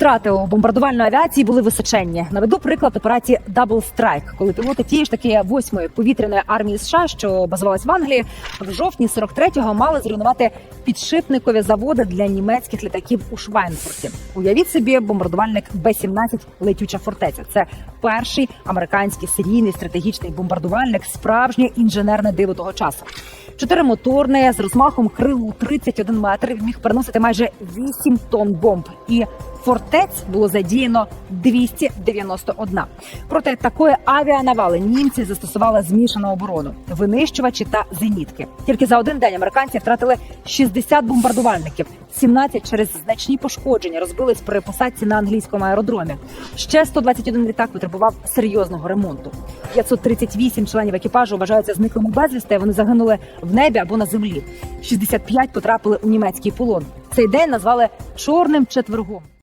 Втрати у бомбардувальної авіації були височенні. Наведу приклад операції Double Strike, коли пілоти тієї ж таки восьмої повітряної армії США, що базувалась в Англії, в жовтні 43-го мали зруйнувати підшипникові заводи для німецьких літаків у Швайнфурті. Уявіть собі, бомбардувальник Б-17 летюча фортеця. Це перший американський серійний стратегічний бомбардувальник, справжнє інженерне диво того часу. Чотиримоторний з розмахом крилу у 31 метр міг переносити майже 8 тонн бомб. І фортець було задіяно 291. Проти такої авіанавали німці застосували змішану оборону, винищувачі та зенітки. Тільки за один день американці втратили 60 бомбардувальників, 17 через значні пошкодження розбились при посадці на англійському аеродромі. Ще 121 літак потребував серйозного ремонту. 538 членів екіпажу вважаються зниклими безвісти. Вони загинули в небі або на землі. 65 потрапили у німецький полон. Цей день назвали чорним четвергом.